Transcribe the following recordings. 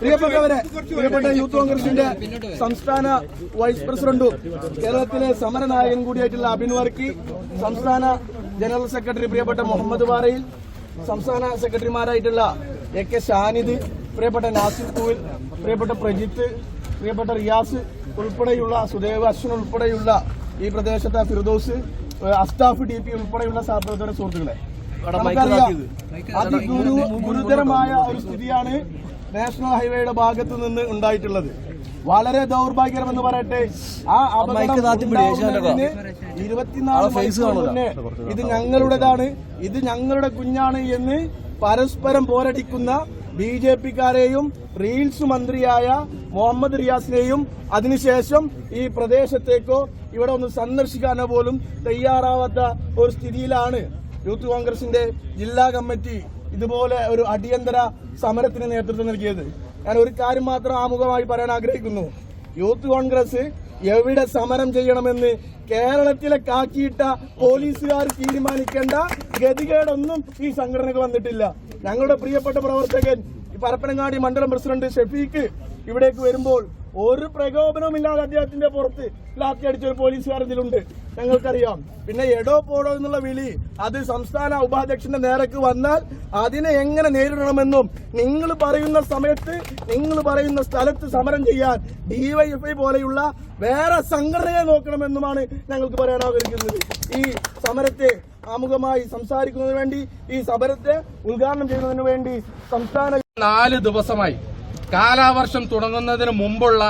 പ്രിയപ്പെട്ട യൂത്ത് കോൺഗ്രസിന്റെ സംസ്ഥാന വൈസ് പ്രസിഡന്റും കേരളത്തിലെ സമരനായകൻ കൂടിയായിട്ടുള്ള അബിൻ വർക്കി സംസ്ഥാന ജനറൽ സെക്രട്ടറി പ്രിയപ്പെട്ട മുഹമ്മദ് വാറയിൽ സംസ്ഥാന സെക്രട്ടറിമാരായിട്ടുള്ള എ കെ ഷാനിദ് പ്രിയപ്പെട്ട നാസിർ കൂൽ പ്രിയപ്പെട്ട പ്രജിത്ത് പ്രിയപ്പെട്ട റിയാസ് ഉൾപ്പെടെയുള്ള സുദേവ് അശ്വൻ ഉൾപ്പെടെയുള്ള ഈ പ്രദേശത്തെ ഫിർദോസ് അസ്റ്റാഫ് അസ്താഫ് ഡി പി ഉൾപ്പെടെയുള്ള സഹപ്രവർത്തക സുഹൃത്തുക്കളെ. അതിഗുരു ഗുരുതരമായ ഒരു സ്ഥിതിയാണ് നാഷണൽ ഹൈവേയുടെ ഭാഗത്ത് നിന്ന് ഉണ്ടായിട്ടുള്ളത്. വളരെ ദൗർഭാഗ്യമെന്ന് പറയട്ടെ. ആ ഇരുപത്തിനാല് മുന്നേ ഇത് ഞങ്ങളുടേതാണ്. ഇത് ഞങ്ങളുടെ കുഞ്ഞാണ് എന്ന് പരസ്പരം പോരടിക്കുന്ന ബി ജെ പിക്കാരെയും റീൽസ് മന്ത്രിയായ മുഹമ്മദ് റിയാസിനെയും അതിനുശേഷം ഈ പ്രദേശത്തേക്കോ ഇവിടെ ഒന്ന് സന്ദർശിക്കാനോ പോലും തയ്യാറാവാത്ത ഒരു സ്ഥിതിയിലാണ് യൂത്ത് കോൺഗ്രസിന്റെ ജില്ലാ കമ്മിറ്റി ഇതുപോലെ ഒരു അടിയന്തര സമരത്തിന് നേതൃത്വം നൽകിയത്. ഞാൻ ഒരു കാര്യം മാത്രം ആമുഖമായി പറയാൻ ആഗ്രഹിക്കുന്നു. യൂത്ത് കോൺഗ്രസ് എവിടെ സമരം ചെയ്യണമെന്ന് കേരളത്തിലെ കാക്കിയിട്ട പോലീസുകാർ തീരുമാനിക്കേണ്ട ഗതികേടൊന്നും ഈ സംഘടനക്ക് വന്നിട്ടില്ല. ഞങ്ങളുടെ പ്രിയപ്പെട്ട പ്രവർത്തകൻ ഈ പരപ്പനങ്ങാടി മണ്ഡലം പ്രസിഡന്റ് ഷെഫീഖ് ഇവിടേക്ക് വരുമ്പോൾ ഒരു പ്രകോപനവും ഇല്ലാതെ അദ്ദേഹത്തിന്റെ പുറത്ത് ലാത്തി അടിച്ച ഒരു പോലീസുകാർ ഇതിലുണ്ട്. ഞങ്ങൾക്കറിയാം. പിന്നെ എടോ പോടോ എന്നുള്ള വിളി അത് സംസ്ഥാന ഉപാധ്യക്ഷന്റെ നേരക്ക് വന്നാൽ അതിനെ എങ്ങനെ നേരിടണമെന്നും നിങ്ങൾ പറയുന്ന സമയത്ത് നിങ്ങൾ പറയുന്ന സ്ഥലത്ത് സമരം ചെയ്യാൻ ഡിവൈഎഫ്ഐ പോലെയുള്ള വേറെ സംഘടനയെ നോക്കണമെന്നുമാണ് ഞങ്ങൾക്ക് പറയാൻ ആഗ്രഹിക്കുന്നത്. ഈ സമരത്തെ ആമുഖമായി സംസാരിക്കുന്നതിന് വേണ്ടി ഈ സമരത്തെ ഉദ്ഘാടനം ചെയ്യുന്നതിന് വേണ്ടി സംസ്ഥാന നാല് ദിവസമായി കാലാവർഷം തുടങ്ങുന്നതിന് മുമ്പുള്ള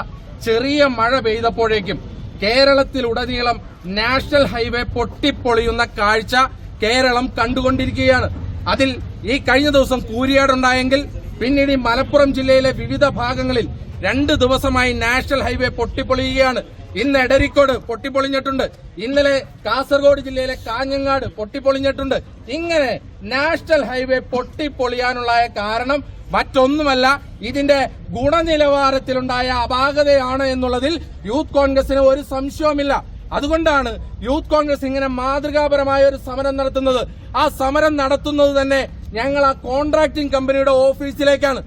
ചെറിയ മഴ പെയ്തപ്പോഴേക്കും കേരളത്തിലുടനീളം നാഷണൽ ഹൈവേ പൊട്ടിപ്പൊളിയുന്ന കാഴ്ച കേരളം കണ്ടുകൊണ്ടിരിക്കുകയാണ്. അതിൽ ഈ കഴിഞ്ഞ ദിവസം കൂരിയാടുണ്ടായെങ്കിൽ പിന്നീട് ഈ മലപ്പുറം ജില്ലയിലെ വിവിധ ഭാഗങ്ങളിൽ രണ്ട് ദിവസമായി നാഷണൽ ഹൈവേ പൊട്ടിപ്പൊളിയുകയാണ്. ഇന്ന് എടരിക്കോട് പൊട്ടിപ്പൊളിഞ്ഞിട്ടുണ്ട്. ഇന്നലെ കാസർഗോഡ് ജില്ലയിലെ കാഞ്ഞങ്ങാട് പൊട്ടിപ്പൊളിഞ്ഞിട്ടുണ്ട്. ഇങ്ങനെ നാഷണൽ ഹൈവേ പൊട്ടിപ്പൊളിയാനുള്ള കാരണം മറ്റൊന്നുമല്ല ഇതിന്റെ ഗുണനിലവാരത്തിലുണ്ടായ അപാകതയാണ് എന്നുള്ളതിൽ യൂത്ത് കോൺഗ്രസിന് ഒരു സംശയവുമില്ല. അതുകൊണ്ടാണ് യൂത്ത് കോൺഗ്രസ് ഇങ്ങനെ മാതൃകാപരമായ ഒരു സമരം നടത്തുന്നത്. ആ സമരം നടത്തുന്നത് തന്നെ ഞങ്ങൾ ആ കോൺട്രാക്ടിംഗ് കമ്പനിയുടെ ഓഫീസിലേക്കാണ്.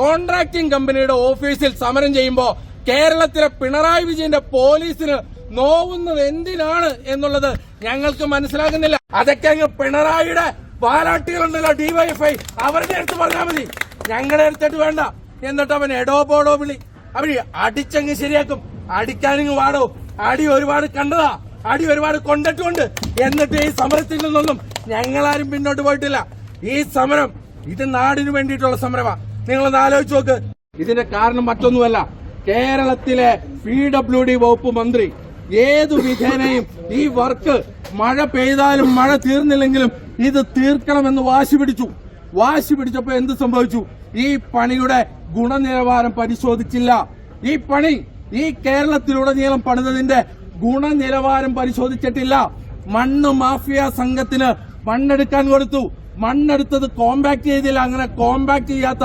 കോൺട്രാക്ടിംഗ് കമ്പനിയുടെ ഓഫീസിൽ സമരം ചെയ്യുമ്പോൾ കേരളത്തിലെ പിണറായി വിജയന്റെ പോലീസിന് നോവുന്നത് എന്തിനാണ് എന്നുള്ളത് ഞങ്ങൾക്ക് മനസ്സിലാകുന്നില്ല. അതൊക്കെ അങ്ങ് പിണറായിയുടെ പാലാട്ടികളുണ്ടല്ലോ ഡിവൈഎഫ്ഐ അവരുടെ അടുത്ത് പറഞ്ഞാൽ മതി. ഞങ്ങളുടെ അടുത്തിട്ട് വേണ്ട. എന്നിട്ട് അവൻ എടോ പോടോ വിളി. അവർ അടിച്ചങ്ങ് ശരിയാക്കും. അടിക്കാനിങ് വാടോ. അടി ഒരുപാട് കണ്ടതാ. അടി ഒരുപാട് കൊണ്ടിട്ടുണ്ട്. എന്നിട്ട് ഈ സമരത്തിൽ നിന്നൊന്നും ഞങ്ങളാരും പിന്നോട്ട് പോയിട്ടില്ല. ഈ സമരം ഇത് നാടിനു വേണ്ടിയിട്ടുള്ള സമരമാ. നിങ്ങളൊന്ന് ആലോചിച്ച് നോക്ക്. ഇതിന്റെ കാരണം മറ്റൊന്നുമല്ല. കേരളത്തിലെ പി ഡബ്ല്യു ഡി വകുപ്പ് മന്ത്രി ഏതു വിധേനയും ഈ വർക്ക് മഴ പെയ്താലും മഴ തീർന്നില്ലെങ്കിലും ഇത് തീർക്കണമെന്ന് വാശി പിടിച്ചു. വാശി പിടിച്ചപ്പോ എന്ത് സംഭവിച്ചു? ഈ പണിയുടെ ഗുണനിലവാരം പരിശോധിച്ചില്ല. ഈ പണി ഈ കേരളത്തിലുടനീളം പണിതതിന്റെ ഗുണനിലവാരം പരിശോധിച്ചിട്ടില്ല. മണ്ണ് മാഫിയ സംഘത്തിന് മണ്ണെടുക്കാൻ കൊടുത്തു. മണ്ണെടുത്തത് കോമ്പാക്ട് ചെയ്തില്ല. അങ്ങനെ കോമ്പാക്ട് ചെയ്യാത്ത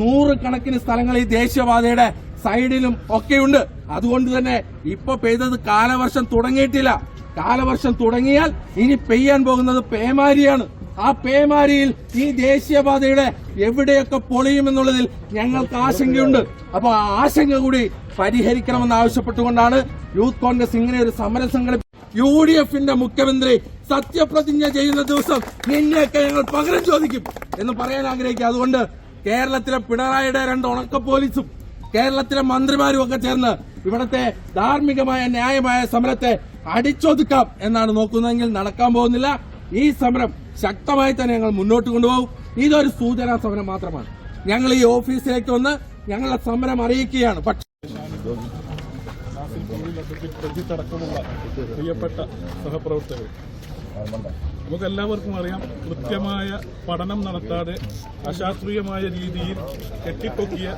നൂറുകണക്കിന് സ്ഥലങ്ങൾ ഈ ദേശീയപാതയുടെ സൈഡിലും ഒക്കെയുണ്ട്. അതുകൊണ്ട് തന്നെ ഇപ്പൊ പെയ്തത് കാലവർഷം തുടങ്ങിയിട്ടില്ല. കാലവർഷം തുടങ്ങിയാൽ ഇനി പെയ്യാൻ പോകുന്നത് പേമാരിയാണ്. ആ പേമാരിയിൽ ഈ ദേശീയപാതയുടെ എവിടെയൊക്കെ പൊളിയുമെന്നുള്ളതിൽ ഞങ്ങൾക്ക് ആശങ്കയുണ്ട്. അപ്പൊ ആ ആശങ്ക കൂടി പരിഹരിക്കണമെന്ന് ആവശ്യപ്പെട്ടുകൊണ്ടാണ് യൂത്ത് കോൺഗ്രസ് ഇങ്ങനെ ഒരു സമരം സംഘടിപ്പിച്ചത് യു ഡി എഫിന്റെ മുഖ്യമന്ത്രി സത്യപ്രതിജ്ഞ ചെയ്യുന്ന ദിവസം നിന്നെയൊക്കെ ഞങ്ങൾ പകരം ചോദിക്കും എന്ന് പറയാൻ ആഗ്രഹിക്കുക. അതുകൊണ്ട് കേരളത്തിലെ പിണറായിയുടെ രണ്ട് ഉണക്ക പോലീസും കേരളത്തിലെ മന്ത്രിമാരും ഒക്കെ ചേർന്ന് ഇവിടത്തെ ധാർമ്മികമായ ന്യായമായ സമരത്തെ അടിച്ചൊതുക്കാം എന്നാണ് നോക്കുന്നതെങ്കിൽ നടക്കാൻ പോകുന്നില്ല. ഈ സമരം ശക്തമായി തന്നെ ഞങ്ങൾ മുന്നോട്ട് കൊണ്ടുപോകും. ഇതൊരു സൂചനാ സമരം മാത്രമാണ്. ഞങ്ങൾ ഈ ഓഫീസിലേക്ക് വന്ന് ഞങ്ങളുടെ സമരം അറിയിക്കുകയാണ്. പക്ഷേ പ്രജിത്തടക്കമുള്ള പ്രിയപ്പെട്ട സഹപ്രവർത്തകർ നമുക്ക് എല്ലാവർക്കും അറിയാം കൃത്യമായ പഠനം നടത്താതെ അശാസ്ത്രീയമായ രീതിയിൽ കെട്ടിപ്പൊക്കിയ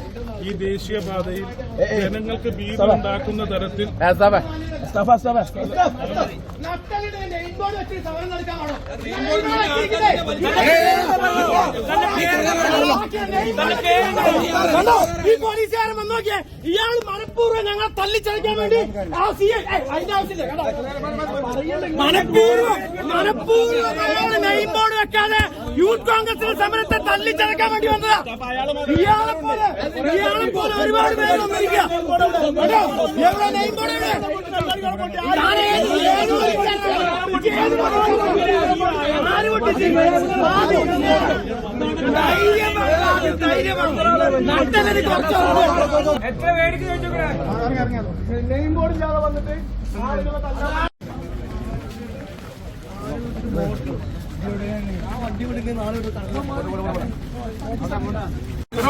ഈ ദേശീയപാതയിൽ ജനങ്ങൾക്ക് ഭീതി ഉണ്ടാക്കുന്ന തരത്തിൽ സ്തഫ, സ്തഫ. നട്ടലിന്റെ ഇൻബോർഡ് വെച്ച് സമരം നടക്കാനാണോ കണ്ടോ? ഈ പോലീസുകാരൻ വന്ന് നോക്കിയേ ഇയാൾ മനഃപൂർവം ഞങ്ങളെ തല്ലിച്ചടിക്കാൻ വേണ്ടി ആ സി ഐ അതിന്റെ ആവശ്യമില്ല മനഃപൂർവം മനഃപൂർവം ബോർഡ് വെക്കാതെ യൂത്ത് കോൺഗ്രസിന്റെ സമരത്തെ തല്ലിച്ചടക്കാൻ വേണ്ടി വന്നതാ. ഇയാളെ പോലെ ഇയാളെ പോലെ ഒരുപാട് പേര് വന്നിരിക്കുക എവിടെ നെയിം ബോർഡ് ഏത് ഏത് നട്ടലിന് കുറച്ച് നെയിം ബോർഡ് ഇല്ലാതെ വന്നിട്ട് ആളുകളെ തല്ലാൻ